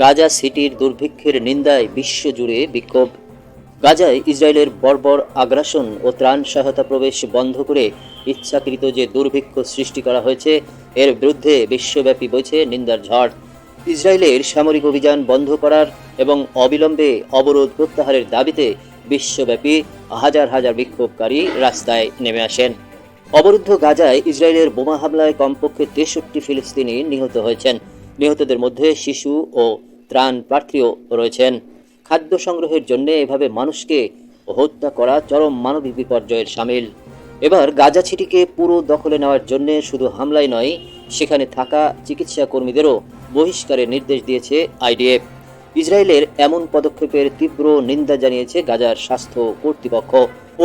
গাজা সিটির দুর্ভিক্ষের নিন্দায় বিশ্বজুড়ে বিক্ষোভ। গাজায় ইসরায়েলের বর্বর আগ্রাসন ও ত্রাণ সহায়তা প্রবেশ বন্ধ করে ইচ্ছাকৃত যে দুর্ভিক্ষ সৃষ্টি করা হয়েছে, এর বিরুদ্ধে বিশ্বব্যাপী বইছে নিন্দার ঝড়। ইসরায়েলের সামরিক অভিযান বন্ধ করার এবং অবিলম্বে অবরোধ প্রত্যাহারের দাবিতে বিশ্বব্যাপী হাজার হাজার বিক্ষোভকারী রাস্তায় নেমে আসেন। অবরুদ্ধ গাজায় ইসরায়েলের বোমা হামলায় কমপক্ষে তেষট্টি ফিলিস্তিনি নিহত হয়েছেন। নিহতদের মধ্যে শিশু ও ত্রাণ প্রার্থীও রয়েছেন। খাদ্য সংগ্রহের জন্য এভাবে মানুষকে হত্যা করা চরম মানবিক বিপর্যয়ের সামিল। এবার গাজা ছিটিকে পুরো দখলে নেওয়ার জন্য শুধু হামলাই নয়, সেখানে থাকা চিকিৎসা কর্মীদেরও বহিষ্কারের নির্দেশ দিয়েছে আইডিএফ। ইসরায়েলের এমন পদক্ষেপের তীব্র নিন্দা জানিয়েছে গাজার স্বাস্থ্য কর্তৃপক্ষ।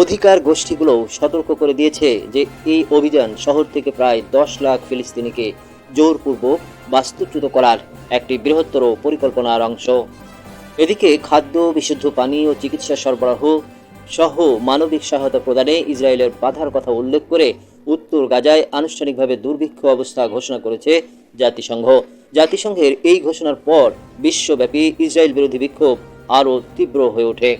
অধিকার গোষ্ঠীগুলোও সতর্ক করে দিয়েছে যে, এই অভিযান শহর থেকে প্রায় দশ লাখ ফিলিস্তিনিকে জোরপূর্বক বাস্তুচ্যুত করার একটি বৃহত্তর পরিকল্পনার অংশ। এদিকে খাদ্য, বিশুদ্ধ পানি ও চিকিৎসা সরবরাহ সহ মানবিক সহায়তা প্রদানে ইসরায়েলের বাধার কথা উল্লেখ করে উত্তর গাজায় আনুষ্ঠানিকভাবে দুর্ভিক্ষ অবস্থা ঘোষণা করেছে জাতিসংঘ। জাতিসংঘের এই ঘোষণার পর বিশ্বব্যাপী ইসরায়েল বিরোধী বিক্ষোভ আরও তীব্র হয়ে ওঠে।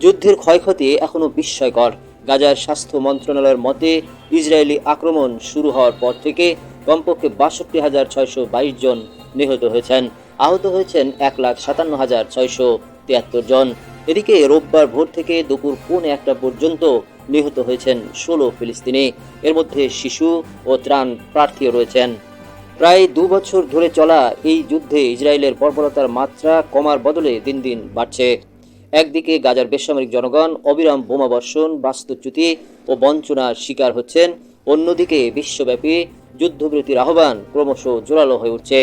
যুদ্ধের ক্ষয়ক্ষতি এখনও বিস্ময়কর। গাজার স্বাস্থ্য মন্ত্রণালয়ের মতে, ইসরায়েলি আক্রমণ শুরু হওয়ার পর থেকে কমপক্ষে বাষট্টি হাজার ছয়শো বাইশ জন নিহত হয়েছেন। আহত হয়েছেন এক লাখ সাতান্ন হাজার ছয়শো তিয়াত্তর জন। এদিকে রোববার ভোর থেকে দুপুর পৌনে একটা পর্যন্ত নিহত হয়েছেন ষোলো ফিলিস্তিনি। এর মধ্যে শিশু ও ত্রাণ প্রার্থী রয়েছেন। প্রায় দু বছর ধরে চলা এই যুদ্ধে ইসরায়েলের বর্বরতার মাত্রা কমার বদলে দিন দিন বাড়ছে। একদিকে গাজার বেসামরিক জনগণ অবিরাম বোমাবর্ষণ, বাস্তুচ্যুতি ও বঞ্চনার শিকার হচ্ছেন। অন্যদিকে বিশ্বব্যাপী যুদ্ধবিরতির আহ্বান ক্রমশ জোরালো হয়ে উঠছে।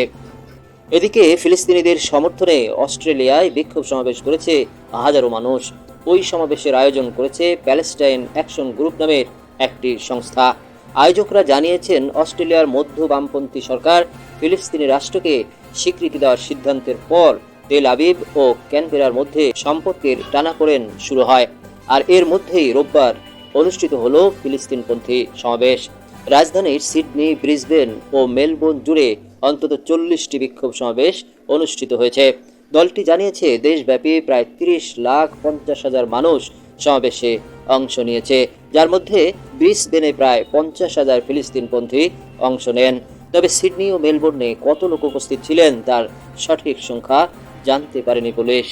এদিকে ফিলিস্তিনিদের সমর্থনে অস্ট্রেলিয়ায় বিক্ষোভ সমাবেশ করেছে হাজারো মানুষ। ওই সমাবেশের আয়োজন করেছে প্যালেস্টাইন অ্যাকশন গ্রুপ নামের একটি সংস্থা। আয়োজকরা জানিয়েছেন, অস্ট্রেলিয়ার মধ্য বামপন্থী সরকার ফিলিস্তিনি রাষ্ট্রকে স্বীকৃতি দেওয়ার সিদ্ধান্তের পর তেল আবিব ও ক্যানবেরার মধ্যে সম্পর্কের টানাপোড়েন শুরু হয়। আর এর মধ্যেই রোববার অনুষ্ঠিত হলো ফিলিস্তিনপন্থী সমাবেশ। রাজধানীর সিডনি, ব্রিসবেন ও মেলবোর্ন জুড়ে অন্তত চল্লিশটি বিক্ষোভ সমাবেশ অনুষ্ঠিত হয়েছে। দলটি জানিয়েছে, দেশব্যাপী প্রায় তিরিশ লাখ পঞ্চাশ হাজার মানুষ সমাবেশে অংশ নিয়েছে। যার মধ্যে ব্রিসবেনে প্রায় পঞ্চাশ হাজার ফিলিস্তিনপন্থী অংশ নেন। তবে সিডনি ও মেলবোর্নে কত লোক উপস্থিত ছিলেন তার সঠিক সংখ্যা জানতে পারেনি পুলিশ।